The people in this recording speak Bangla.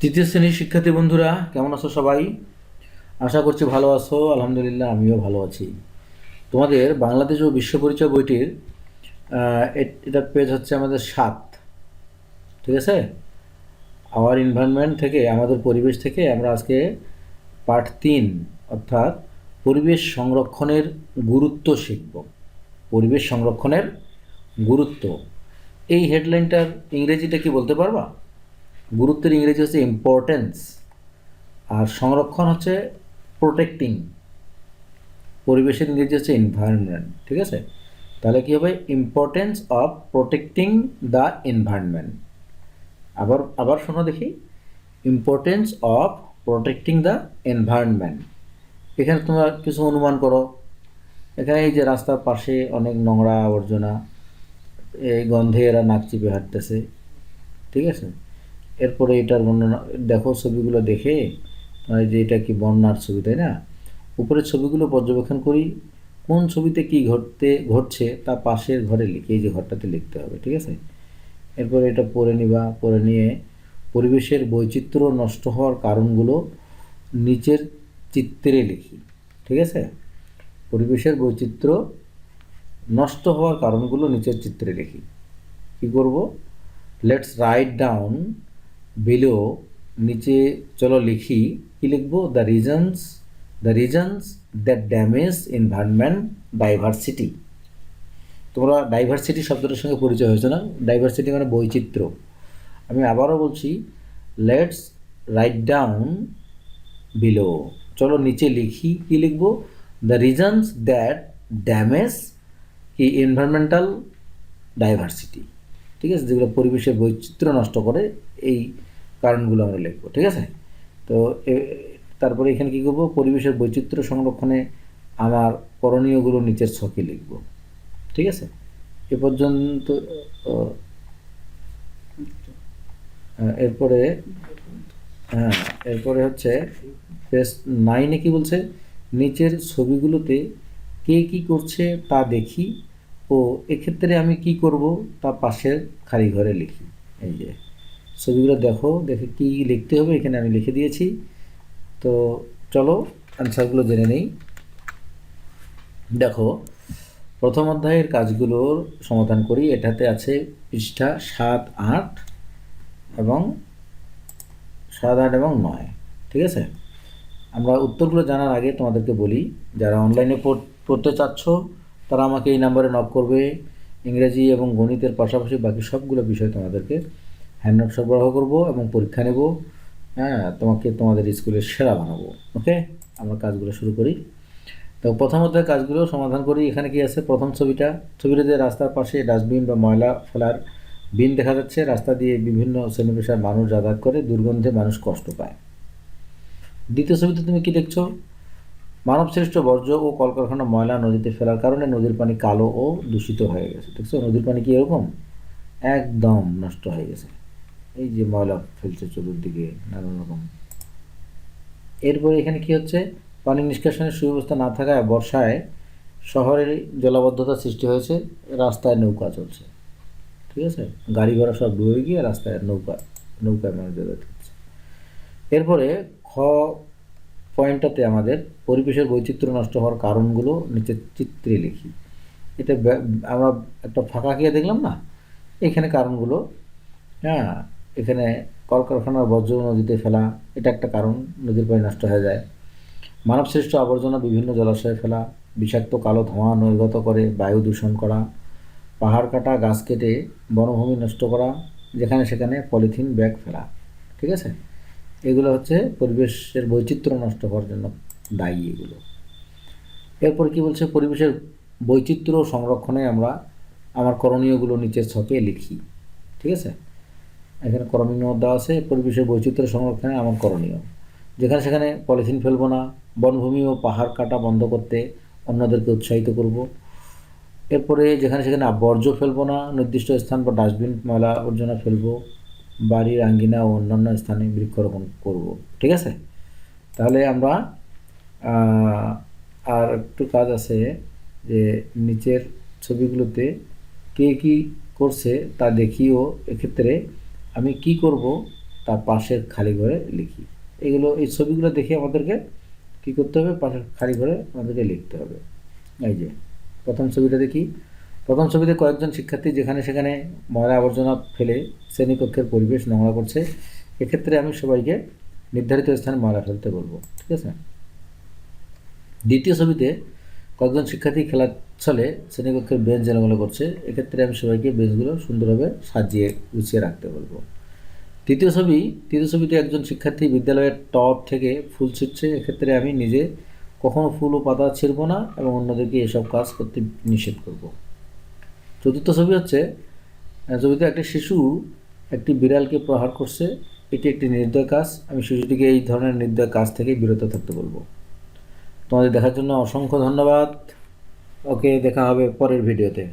তৃতীয় শ্রেণির শিক্ষার্থী বন্ধুরা, কেমন আছো সবাই? আশা করছি ভালো আছো, আলহামদুলিল্লাহ আমিও ভালো আছি। তোমাদের বাংলাদেশ ও বিশ্ব পরিচয় বইটির এটার পেজ হচ্ছে আমাদের সাত। ঠিক আছে? আওয়ার এনভায়রনমেন্ট থেকে, আমাদের পরিবেশ থেকে আমরা আজকে পার্ট তিন, অর্থাৎ পরিবেশ সংরক্ষণের গুরুত্ব শিখব। পরিবেশ সংরক্ষণের গুরুত্ব। এই হেডলাইনটার ইংরেজিটা কি বলতে পারবা? গুরুত্বের ইংরেজি হচ্ছে ইম্পর্টেন্স আর সংরক্ষণ হচ্ছে প্রোটেক্টিং পরিবেশের ইংরেজি হচ্ছে এনভায়রনমেন্ট ঠিক আছে? তাহলে কী হবে? Importance of protecting the environment আবার আবার শোনো দেখি। Importance of protecting the environment এখানে তোমরা কিছু অনুমান করো। এখানে এই যে রাস্তার পাশে অনেক নোংরা আবর্জনা, এই গন্ধে এরা নাক চিপে হাঁটতেছে, ঠিক আছে? এরপরে এটার বর্ণনা, দেখো ছবিগুলো দেখে তোমার যে এটা কি বন্যার ছবি, তাই না? উপরের ছবিগুলো পর্যবেক্ষণ করি, কোন ছবিতে কি ঘটতে, ঘটছে তা পাশের ঘরে লিখে, এই যে ঘরটাতে লিখতে হবে, ঠিক আছে? এরপরে এটা পড়ে নিবা, পড়ে নিয়ে পরিবেশের বৈচিত্র্য নষ্ট হওয়ার কারণগুলো নিচের চিত্রে লিখি, ঠিক আছে? পরিবেশের বৈচিত্র্য নষ্ট হওয়ার কারণগুলো নিচের চিত্রে লিখি। কি করব? লেটস রাইট ডাউন বিলো নিচে চলো লিখি, কি লিখব? The reasons the reasons that damage environment diversity তোমরা ডাইভার্সিটি শব্দটার সঙ্গে পরিচয় হয়েছে না? ডাইভার্সিটি মানে বৈচিত্র্য। আমি আবারও বলছি লেটস রাইট ডাউন বিলো চলো নিচে লিখি, কি লিখব? দ্য রিজনস দ্যাট ড্যামেজ কি এনভায়রনমেন্টাল ডাইভার্সিটি ঠিক আছে? যেগুলো পরিবেশের বৈচিত্র্য নষ্ট করে, এই কারণগুলো আমরা লিখব, ঠিক আছে? তো তারপরে এখানে কী করব? পরিবেশের বৈচিত্র্য সংরক্ষণে আমার করণীয়গুলো নিচের ছকে লিখব, ঠিক আছে? এ পর্যন্ত এরপরে হ্যাঁ এরপরে হচ্ছে পেজ নাইনে কি বলছে? নিচের ছবিগুলোতে কে কি করছে তা দেখি, ও, এক্ষেত্রে আমি কি করব? তা পাশের খালি ঘরে লিখি, এই যে। ছবিগুলো দেখো, দেখে কি লিখতে হবে এখানে আমি লিখে দিয়েছি। তো চলো অ্যান্সারগুলো জেনে নেই। দেখো, প্রথম অধ্যায়ের কাজগুলোর সমাধান করি। এটাতে আছে পৃষ্ঠা সাত, আট এবং সাত, আট এবং নয়, ঠিক আছে? আমরা উত্তরগুলো জানার আগে তোমাদেরকে বলি, যারা অনলাইনে পড়- পড়তে চাচ্ছ, তারা আমাকে এই নাম্বারে নক করবে। ইংরেজি এবং গণিতের পাশাপাশি বাকি সবগুলো বিষয় তোমাদেরকে হ্যান্ডনোট সরবরাহ করব এবং পরীক্ষা নেব হ্যাঁ তোমাকে তোমাদের স্কুলের সেরা বানাবো, ওকে? আমরা কাজগুলো শুরু করি। তো প্রথমত কাজগুলো সমাধান করি। এখানে কি আছে? প্রথম ছবিটা। ছবিটা ছবিটাতে রাস্তার পাশে ডাস্টবিন বা ময়লা ফেলার বিন দেখা যাচ্ছে। রাস্তা দিয়ে বিভিন্ন শ্রেণি পেশার মানুষ যাতায়াত করে, দুর্গন্ধে মানুষ কষ্ট পায়। দ্বিতীয় ছবিতে তুমি কি দেখছ? মানবসৃষ্ট বর্জ্য ও কলকারখানা ময়লা নদীতে ফেলার কারণে নদীর পানি কালো ও দূষিত হয়ে গেছে। দেখছ? নদীর পানি কি এরকম? একদম নষ্ট হয়ে গেছে। এই যে ময়লা ফেলছে চতুর্দিকে নানান রকম। এরপরে এখানে কি হচ্ছে? পানি নিষ্কাশনের সুব্যবস্থা না থাকায় বর্ষায় শহরের জলাবদ্ধতা সৃষ্টি হয়েছে, রাস্তায় নৌকা চলছে। ঠিক আছে? গাড়ি ঘোড়া সব ডুবে গিয়ে রাস্তায় নৌকা, নৌকায় মানুষ যাতায়াত এরপরে খ পয়েন্টটাতে আমাদের পরিবেশের বৈচিত্র্য নষ্ট হওয়ার কারণগুলো নিচে চিত্রে লিখি। এটা আমরা একটা ফাঁকা গিয়ে দেখলাম না? এখানে কারণগুলো হ্যাঁ এখানে কলকারখানার বর্জ্য নদীতে ফেলা, এটা একটা কারণ। নদীর পানি নষ্ট হয়ে যায়। মানবসৃষ্ট আবর্জনা বিভিন্ন জলাশয়ে ফেলা, বিষাক্ত কালো ধোঁয়া নির্গত করে বায়ু দূষণ করা, পাহাড় কাটা, গাছ কেটে বনভূমি নষ্ট করা, যেখানে সেখানে পলিথিন ব্যাগ ফেলা। ঠিক আছে? এগুলো হচ্ছে পরিবেশের বৈচিত্র্য নষ্ট হওয়ার জন্য দায়ী এগুলো। এরপর কি বলছে? পরিবেশের বৈচিত্র্য সংরক্ষণে আমরা আমার করণীয়গুলো নিচের ছকে লিখি। ঠিক আছে? এখানে করণীয় দেওয়া আছে, পরিবেশের বৈচিত্র্য সংরক্ষণে আমার করণীয়। যেখানে সেখানে পলিথিন ফেলব না, বনভূমি ও পাহাড় কাটা বন্ধ করতে অন্যদেরকে উৎসাহিত করব। এরপরে যেখানে সেখানে বর্জ্য ফেলব না, নির্দিষ্ট স্থান বা ডাস্টবিন, ময়লা আবর্জনা ফেলব, বাড়ির আঙ্গিনা ও অন্যান্য স্থানে বৃক্ষরোপণ করব। ঠিক আছে? তাহলে আমরা আর একটু কাজ আছে যে নিচের ছবিগুলোতে কে কি করছে তা দেখিও এক্ষেত্রে। আমি কি করব তার পাশের খালি ঘরে লিখি। এগুলো, এই ছবিগুলো দেখে আমাদেরকে কী করতে হবে? পাশের খালি ঘরে আমাদেরকে লিখতে হবে। এই যে, প্রথম ছবিটা দেখি। প্রথম ছবিতে কয়েকজন শিক্ষার্থী যেখানে সেখানে ময়লা আবর্জনা ফেলে শ্রেণীকক্ষের পরিবেশ নোংরা করছে, এক্ষেত্রে আমি সবাইকে নির্ধারিত স্থানে ময়লা ফেলতে বলব, ঠিক আছে? দ্বিতীয় ছবিতে কয়েকজন শিক্ষার্থী খেলার ছলে শ্রেণীকক্ষের বেঞ্চ এলোমেলো করছে, এক্ষেত্রে আমি সবাইকে বেঞ্চগুলো সুন্দরভাবে সাজিয়ে গুছিয়ে রাখতে বলব। তৃতীয় ছবি, তৃতীয় ছবিতে একজন শিক্ষার্থী বিদ্যালয়ের টব থেকে ফুল ছিটছে, এক্ষেত্রে আমি নিজে কখনো ফুল ও পাতা ছিঁড়ব না এবং অন্যদেরকে এসব কাজ করতে নিষেধ করব। চতুর্থ ছবি হচ্ছে ছবিতে একটি শিশু একটি বিড়ালকে প্রহার করছে, এটি একটি নির্দয় কাজ, আমি শিশুটিকে এই ধরনের নির্দয় কাজ থেকে বিরত থাকতে বলব। তোমাদের দেখার জন্য অসংখ্য ধন্যবাদ। ওকে দেখা হবে পরের ভিডিওতে।